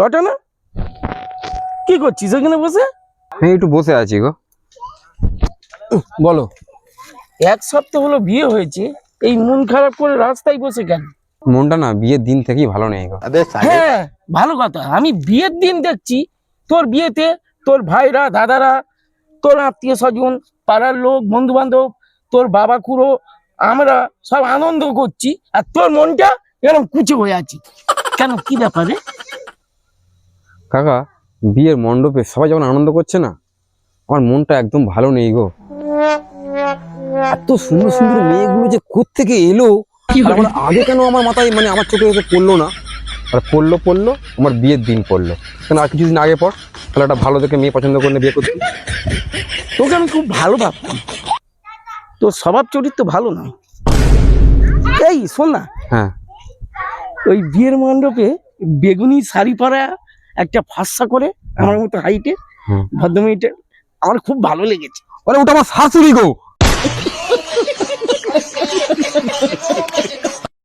ছটা না? কি করছিস ওখানে বসে? আমি একটু বসে আছি গো। বলো। এক সপ্তাহ হলো বিয়ে হয়েছে এই মন খারাপ করে রাস্তায় বসে কেন? মনটা না বিয়ের দিন থেকেই ভালো নেই গো। হ্যাঁ ভালো কথা। আমি বিয়ের দিন দেখছি তোর বিয়েতে তোর ভাইরা দাদারা তোর আত্মীয় স্বজন পাড়ার লোক বন্ধু বান্ধব তোর বাবা খুড়ো আমরা সব আনন্দ করছি আর তোর মনটা এরকম কুচে হয়ে আছে। কেন কি ব্যাপারে? কাকা বিয়ের মণ্ডপে সবাই যখন আনন্দ করছে না আমার মনটা একদম ভালো নেই গো। এত সুন্দর সুন্দর মেয়েগুলো যে থেকে এলো আগে কেন আমার মাথায় মানে আমার চোখে এসে পড়ল না? আর পড়ল পড়ল আমার বিয়ের দিন পড়ল। কেন আর কিছুদিন আগে পর তাহলে একটা ভালো দেখে মেয়ে পছন্দ করলে বিয়ে করতে। তোকে আমি খুব ভালো ভাবতাম। তোর স্বভাব চরিত্র ভালো নয়। এই শোন না। হ্যাঁ। ওই বিয়ের মণ্ডপে বেগুনি শাড়ি পরা একটা ফাঁসা করে আমার মতো হাইটে ভদ্র মিনিটে আমার খুব ভালো লেগেছে। আরে ওটা আমার শাশুড়ি গো।